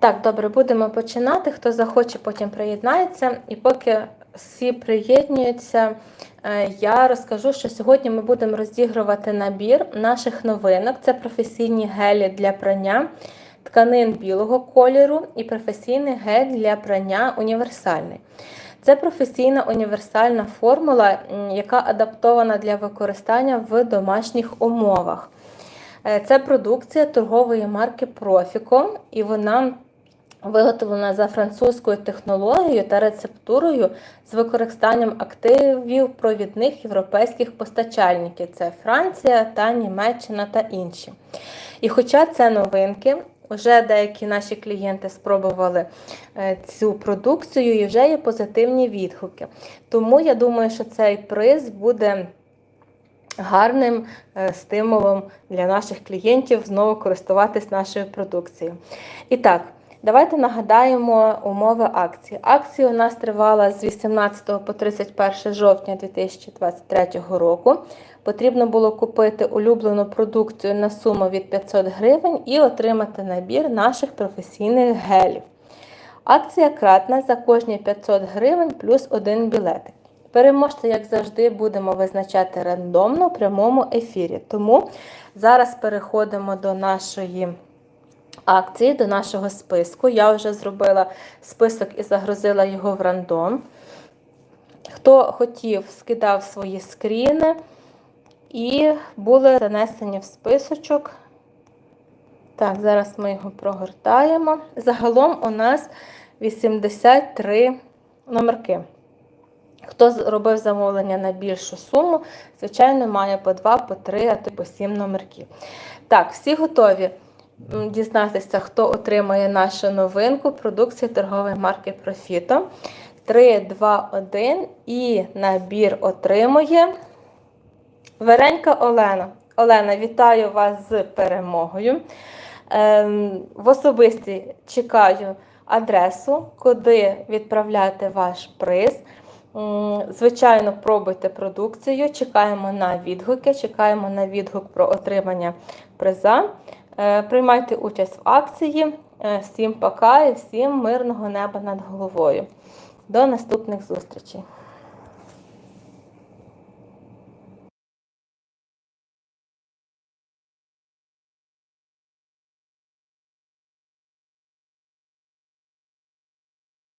Так, добре, будемо починати. Хто захоче, потім приєднається. І поки всі приєднуються, е, я розкажу, що сьогодні ми будемо розігрувати набір наших новинок. Це професійні гелі для прання тканин білого кольору і професійний гель для прання універсальний. Це професійна універсальна формула, яка адаптована для використання в домашніх умовах. Е, Це продукція торгової марки Profico, і вона виготовлена за французькою технологією та рецептурою з використанням активів провідних європейських постачальників. Це Франція та Німеччина та інші. І хоча це новинки, вже деякі наші клієнти спробували е, цю продукцію і вже є позитивні відгуки. Тому я думаю, що цей приз буде гарним е, стимулом для наших клієнтів знову користуватись нашою продукцією. І так, давайте нагадаємо умови акції. Акція у нас тривала з 18 по 31 жовтня 2023 року. Потрібно було купити улюблену продукцію на суму від 500 гривень і отримати набір наших професійних гелів. Акція кратна за кожні 500 гривень плюс один білетик. Переможця, як завжди, будемо визначати рандомно в прямому ефірі. Тому зараз переходимо до нашої акції, до нашого списку. Я вже зробила список і загрузила його в рандом. Хто хотів, скидав свої скріни і були занесені в списочок. Так, зараз ми його прогортаємо. Загалом у нас 83 номерки. Хто робив замовлення на більшу суму, звичайно, має по 2, по 3, а то по 7 номерків. Так, всі готові дізнатися, хто отримає нашу новинку продукції торгової марки Profito. 3, 2, 1 і набір отримує Веренька Олена. Олена, вітаю вас з перемогою. Ем, в особисті чекаю адресу, куди відправляти ваш приз. Звичайно, пробуйте продукцію, чекаємо на відгуки, чекаємо на відгук про отримання приза. Е, Приймайте участь в акції. Е, Всім пока і всім мирного неба над головою. До наступних зустрічей!